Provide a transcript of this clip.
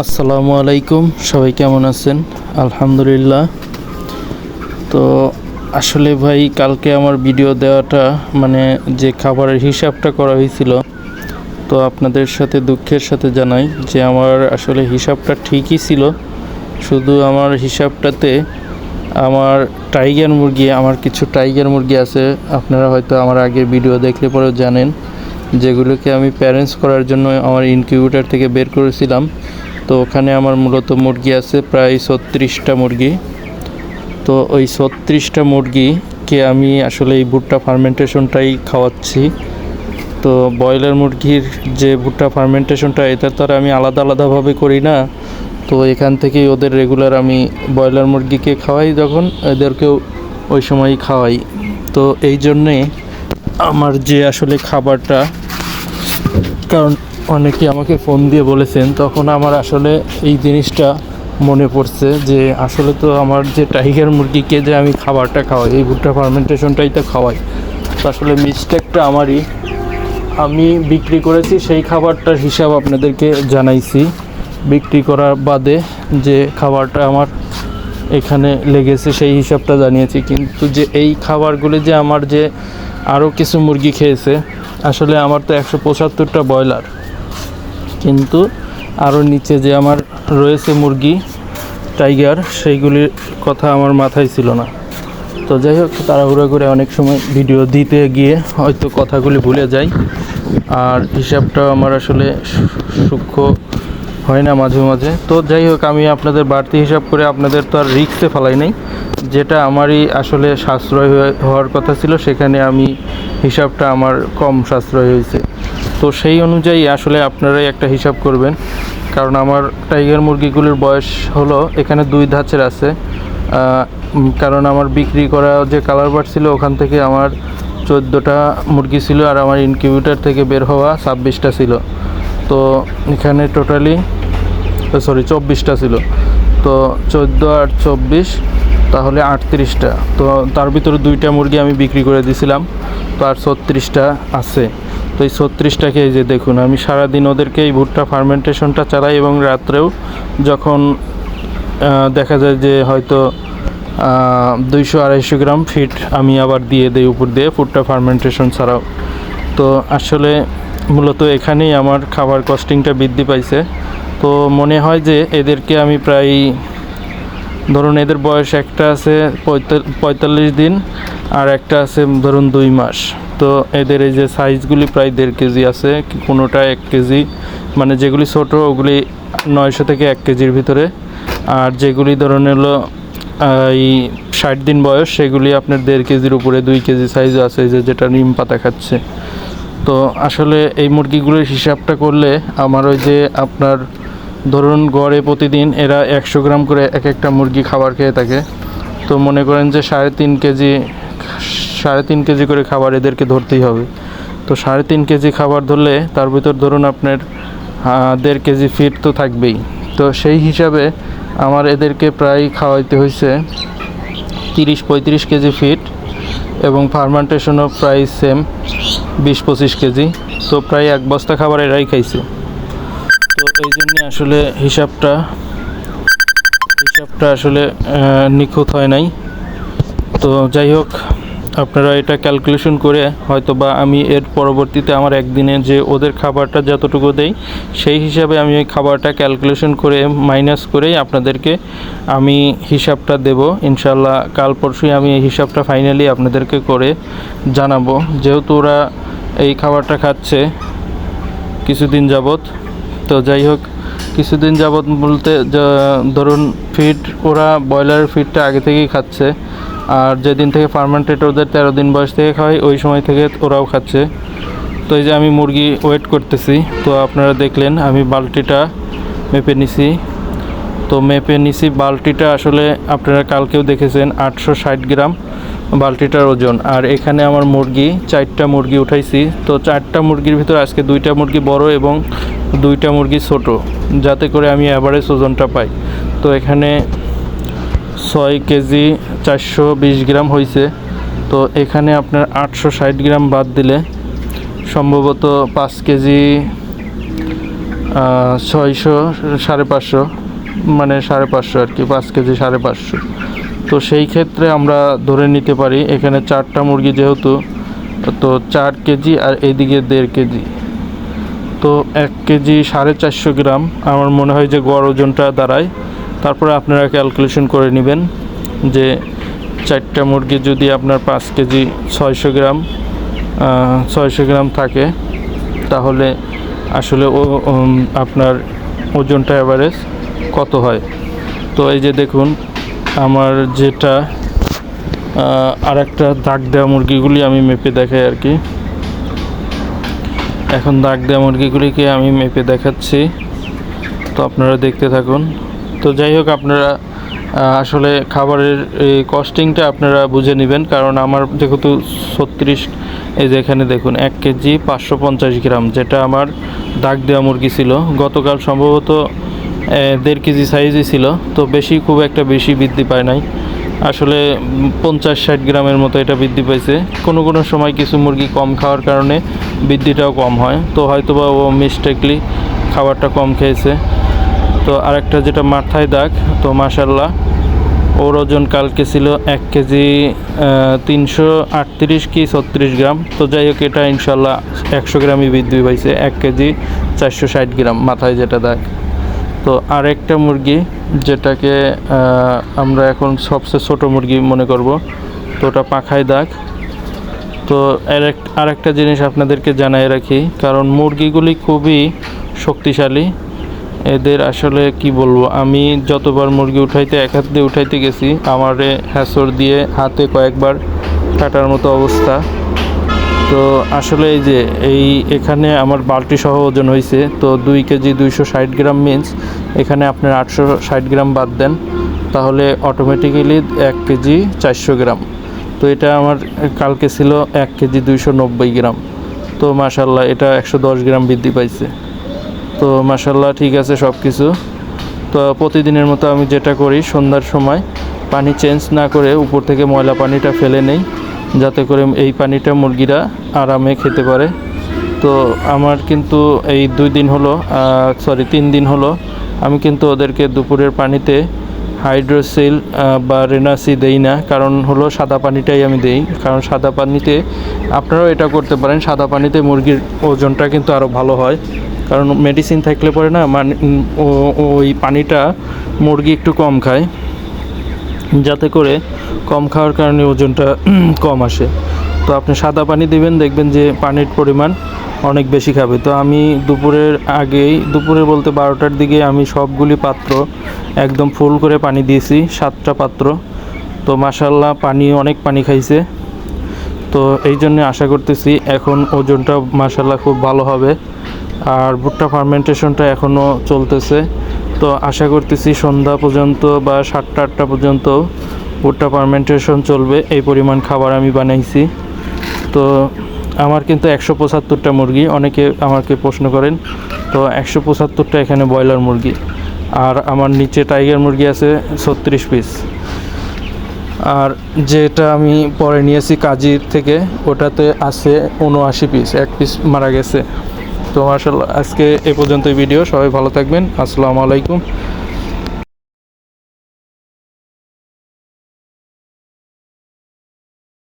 আসসালামু আলাইকুম, সবাই কেমন আছেন? আলহামদুলিল্লাহ। তো আসলে ভাই, কালকে আমার ভিডিও দেওয়াটা মানে যে খাবারের হিসাবটা করা হয়েছিল, তো আপনাদের সাথে দুঃখের সাথে জানাই যে আমার আসলে হিসাবটা ঠিকই ছিল। শুধু আমার হিসাবটাতে আমার টাইগার মুরগি, আমার কিছু টাইগার মুরগি আছে, আপনারা হয়তো আমার আগের ভিডিও দেখলে পরেও জানেন, যেগুলোকে আমি প্যারেন্টস করার জন্য আমার ইনকিউবেটার থেকে বের করেছিলাম। তো ওখানে আমার মূলত মুরগি আছে প্রায় ছত্রিশটা মুরগি। তো ওই ছত্রিশটা মুরগিকে আমি আসলে এই ভুট্টা ফার্মেন্টেশনটাই খাওয়াচ্ছি। তো ব্রয়লার মুরগির যে ভুট্টা ফার্মেন্টেশনটা, এটা তো আর আমি আলাদা আলাদাভাবে করি না। তো এখান থেকেই ওদের রেগুলার আমি ব্রয়লার মুরগিকে খাওয়াই, যখন এদেরকেও ওই সময়ই খাওয়াই। তো এই জন্যে আমার যে আসলে খাবারটা, কারণ অনেকে আমাকে ফোন দিয়ে বলেছেন, তখন আমার আসলে এই জিনিসটা মনে পড়ছে যে আসলে তো আমার যে টাইগার মুরগিকে যে আমি খাবারটা খাওয়াই, এই ভুট্টা ফার্মেন্টেশনটাই তো খাওয়াই। তো আসলে মিস্টেকটা আমারই। আমি বিক্রি করেছি সেই খাবারটার হিসাব আপনাদেরকে জানাইছি। বিক্রি করার বাদে যে খাবারটা আমার এখানে লেগেছে সেই হিসাবটা জানিয়েছি। কিন্তু যে এই খাবারগুলি যে আমার যে আরও কিছু মুরগি খেয়েছে, আসলে আমার তো একশো পঁচাত্তরটা ব্রয়লার। কিন্তু আরও নিচে যে আমার রয়েছে মুরগি, টাইগার, সেইগুলির কথা আমার মাথায় ছিল না। তো যাই হোক, তাড়াহুড়ো করে অনেক সময় ভিডিও দিতে গিয়ে হয়তো কথাগুলি ভুলে যাই। আর হিসাবটা আমার আসলে সূক্ষ্ম হয় না মাঝে মাঝে। তো যাই হোক, আমি আপনাদের বাড়তি হিসাব করে আপনাদের তো আর রিক্সে ফেলাই নাই। যেটা আমারই আসলে সাশ্রয় হওয়ার কথা ছিল, সেখানে আমি হিসাবটা আমার কম সাশ্রয় হয়েছে। তো সেই অনুযায়ী আসলে আপনারাই একটা হিসাব করবেন। কারণ আমার টাইগার মুরগিগুলির বয়স হলো এখানে দুই ধাঁচের আছে। কারণ আমার বিক্রি করা যে কালার বার্ড ছিল ওখান থেকে আমার চোদ্দোটা মুরগি ছিল আর আমার ইনকিউবেটার থেকে বের হওয়া ছাব্বিশটা ছিল। তো এখানে টোটালি সরি চব্বিশটা ছিল। তো চোদ্দ আর চব্বিশ তাহলে আটত্রিশটা। তো তার ভিতরে দুইটা মুরগি আমি বিক্রি করে দিয়েছিলাম তো আর ছত্রিশটা আছে। তো এই ছত্রিশটাকে এই যে দেখুন, আমি সারাদিন ওদেরকে এই ভুট্টা ফার্মেন্টেশনটা চালাই এবং রাত্রেও যখন দেখা যায় যে হয়তো দুইশো আড়াইশো গ্রাম ফিট আমি আবার দিয়ে দিই উপর দিয়ে ফুডটা ফার্মেন্টেশন ছাড়াও। তো আসলে মূলত এখানেই আমার খাবার কস্টিংটা বৃদ্ধি পাইছে। তো মনে হয় যে এদেরকে আমি প্রায় ধরুন এদের বয়স একটা আছে পঁয়তাল্লিশ দিন আর একটা আছে ধরুন দুই মাস। তো এদের এই যে সাইজগুলি প্রায় দেড় কেজি আছে, কোনোটা এক কেজি। মানে যেগুলি ছোটো, ওগুলি নয়শো থেকে এক কেজির ভিতরে। আর যেগুলি ধরুন হলো এই ষাট দিন বয়স, সেগুলি আপনার দেড় কেজির উপরে দুই কেজি সাইজ আছে যে যেটা নিম পাতা খাচ্ছে। তো আসলে এই মুরগিগুলোর হিসাবটা করলে আমার ওই যে আপনার ধরুন গড়ে প্রতিদিন এরা একশো গ্রাম করে এক একটা মুরগি খাবার খেয়ে থাকে। তো মনে করেন যে সাড়ে তিন কেজি, সাড়ে তিন কেজি করে খাবার এদেরকে ধরতেই হবে। তো সাড়ে তিন কেজি খাবার ধরলে তার ভিতর ধরুন আপনার দেড় কেজি ফিট তো থাকবেই। তো সেই হিসাবে আমার এদেরকে প্রায় খাওয়াইতে হয়েছে তিরিশ পঁয়ত্রিশ কেজি ফিট এবং ফার্মেন্টেশনও প্রায় সেম বিশ পঁচিশ কেজি। তো প্রায় এক বস্তা খাবার এরাই খাইছে। তো এই জন্যে আসলে হিসাবটা হিসাবটা আসলে নিখুঁত হয় নাই। তো যাই হোক, আপনারা এটা ক্যালকুলেশন করে হয়তো বা আমি এর পরবর্তীতে আমার একদিনে যে ওদের খাবারটা যতটুকু দেই, সেই হিসাবে আমি ওই খাবারটা ক্যালকুলেশন করে মাইনাস করেই আপনাদেরকে আমি হিসাবটা দেব। ইনশাল্লাহ কাল পরশুই আমি এই হিসাবটা ফাইনালি আপনাদেরকে করে জানাব। যেহেতু ওরা এই খাবারটা খাচ্ছে কিছুদিন যাবৎ তো যাই হোক, কিছুদিন যাবৎ বলতে ধরুন ফিড ওরা ব্রয়লার ফিডটা আগে থেকেই খাচ্ছে। আর যেদিন থেকে ফার্মেন্টেড ওদের তেরো দিন বয়স থেকে খাওয়াই, ওই সময় থেকে ওরাও খাচ্ছে। তো এই যে আমি মুরগি ওয়েট করতেছি, তো আপনারা দেখলেন আমি বালতিটা মেপে নিছি। তো মেপে নিছি, বালতিটা আসলে আপনারা কালকেও দেখেছেন, আটশো ষাট গ্রাম বালতিটার ওজন। আর এখানে আমার মুরগি, চারটা মুরগি উঠাইছি। তো চারটা মুরগির ভিতর আজকে দুইটা মুরগি বড় এবং দুইটা মুরগি ছোট, যাতে করে আমি অ্যাভারেজ ওজনটা পাই। তো এখানে ছয় কেজি চারশো বিশ গ্রাম হয়েছে তো এখানে আপনার আটশো ষাট গ্রাম বাদ দিলে সম্ভবত পাঁচ কেজি ছয়শো সাড়ে পাঁচশো মানে সাড়ে পাঁচশো আর কি, পাঁচ কেজি সাড়ে পাঁচশো। তো সেই ক্ষেত্রে আমরা ধরে নিতে পারি, এখানে চারটা মুরগি যেহেতু, তো চার কেজি আর এইদিকে দেড় কেজি। তো এক কেজি সাড়ে চারশো গ্রাম। আমার মনে হয় যে গড় ওজনটা দাঁড়ায়। তারপরে আপনারা ক্যালকুলেশন করে নেবেন যে চারটা মুরগি যদি আপনার পাঁচ কেজি ছয়শো গ্রাম ছয়শো গ্রাম থাকে, তাহলে আসলে ও আপনার ওজনটা অ্যাভারেজ কত হয়? তো এই যে দেখুন, আমার যেটা আর একটা দাগ দেওয়া মুরগিগুলি আমি মেপে দেখাই আর কি। এখন দাগ দেওয়া মুরগিগুলিকে আমি মেপে দেখাচ্ছি। তো আপনারা দেখতে থাকুন। তো যাই হোক, আপনারা আসলে খাবারের এই কস্টিংটা আপনারা বুঝে নেবেন। কারণ আমার যেহেতু ছত্রিশ, এই যে এখানে দেখুন, এক কেজি পাঁচশো পঞ্চাশ গ্রাম, যেটা আমার দাগ দেওয়া মুরগি ছিল। গতকাল সম্ভবত দেড় কেজি সাইজই ছিল। তো বেশি, খুব একটা বেশি বৃদ্ধি পায় নাই। আসলে পঞ্চাশ ষাট গ্রামের মতো এটা বৃদ্ধি পাইছে। কোনো কোনো সময় কিছু মুরগি কম খাওয়ার কারণে বৃদ্ধিটাও কম হয়। তো হয়তো বা ও মিস্টেকলি খাবারটা কম খেয়েছে। তো আরেকটা যেটা মাথায় দাগ, তো মাসাল্লাহ ওর ওজন কালকে ছিল এক কেজি তিনশো আটত্রিশ কি ছত্রিশ গ্রাম। তো যাই হোক, এটা ইনশাল্লাহ একশো গ্রামই বৃদ্ধি পাইছে। এক কেজি চারশো ষাট গ্রাম, মাথায় যেটা দাগ। তো আরেকটা মুরগি যেটাকে আমরা এখন সবচেয়ে ছোট মুরগি মনে করব, তো ওটা পাখায় দাগ। তো আরেক আরেকটা জিনিস আপনাদেরকে জানাই রাখি, কারণ মুরগিগুলি খুবই শক্তিশালী। এদের আসলে কি বলব, আমি যতবার মুরগি উঠাইতে, এক হাত দিয়ে উঠাইতে গেছি, আমারে হ্যাসর দিয়ে হাতে কয়েকবার কাটার মতো অবস্থা। তো আসলে এই যে এই এখানে আমার বালতি সহ ওজন হয়েছে তো দুই কেজি দুইশো ষাট গ্রাম মিন্স এখানে আপনার আটশো ষাট গ্রাম বাদ দেন। তাহলে অটোমেটিক্যালি এক কেজি চারশো গ্রাম। তো এটা আমার কালকে ছিল এক কেজি দুইশো নব্বই গ্রাম। তো মাসাল্লাহ এটা একশো দশ গ্রাম বৃদ্ধি পাইছে। তো মাসাল্লাহ ঠিক আছে সব কিছু তো প্রতিদিনের মতো আমি যেটা করি সন্ধ্যার সময় পানি চেঞ্জ না করে উপর থেকে ময়লা পানিটা ফেলে নেই। যাতে করে এই পানিটা মুরগিরা আরামে খেতে পারে। তো আমার কিন্তু এই দুই দিন হলো সরি তিন দিন হলো আমি কিন্তু ওদেরকে দুপুরের পানিতে হাইড্রোসিল বা রেনাসি দেই না, কারণ হলো সাদা পানিটাই আমি দেই। কারণ সাদা পানিতে আপনারাও এটা করতে পারেন, সাদা পানিতে মুরগির ওজনটা কিন্তু আরও ভালো হয়। কারণ মেডিসিন থাকলে পরে না মানে ওই পানিটা মুরগি একটু কম খায়। যাতে করে কম খাওয়ার কারণে ওজনটা কম আসে। তো আপনি সাদা পানি দিবেন, দেখবেন যে পানির পরিমাণ অনেক বেশি খাবে। তো আমি দুপুরের আগেই দুপুরে বলতে বারোটার দিকে আমি সবগুলি পাত্র একদম ফুল করে পানি দিয়েছি, সাতটা পাত্র। তো মাসাল্লাহ পানি, অনেক পানি খাইছে। তো এই জন্য আশা করতেছি এখন ওজনটা মাসাল্লাহ খুব ভালো হবে। আর ভুট্টা ফার্মেন্টেশনটা এখনও চলতেছে। তো আশা করতেছি সন্ধ্যা পর্যন্ত বা সাতটা, আটটা পর্যন্ত ভুট্টা পারমেন্টেশন চলবে। এই পরিমাণ খাবার আমি বানাইছি। তো আমার কিন্তু একশো পঁচাত্তরটা মুরগি, অনেকে আমাকে প্রশ্ন করেন, তো একশো পঁচাত্তরটা এখানে ব্রয়লার মুরগি? আর আমার নিচে টাইগার মুরগি আছে ছত্রিশ পিস আর যেটা আমি পরে নিয়েছি কাজির থেকে, ওটাতে আছে উনআশি পিস এক পিস মারা গেছে। তো মার্শাল আজকে এ পর্যন্ত ভিডিও সবাই ভালো থাকবেন আসসালামু আলাইকুম।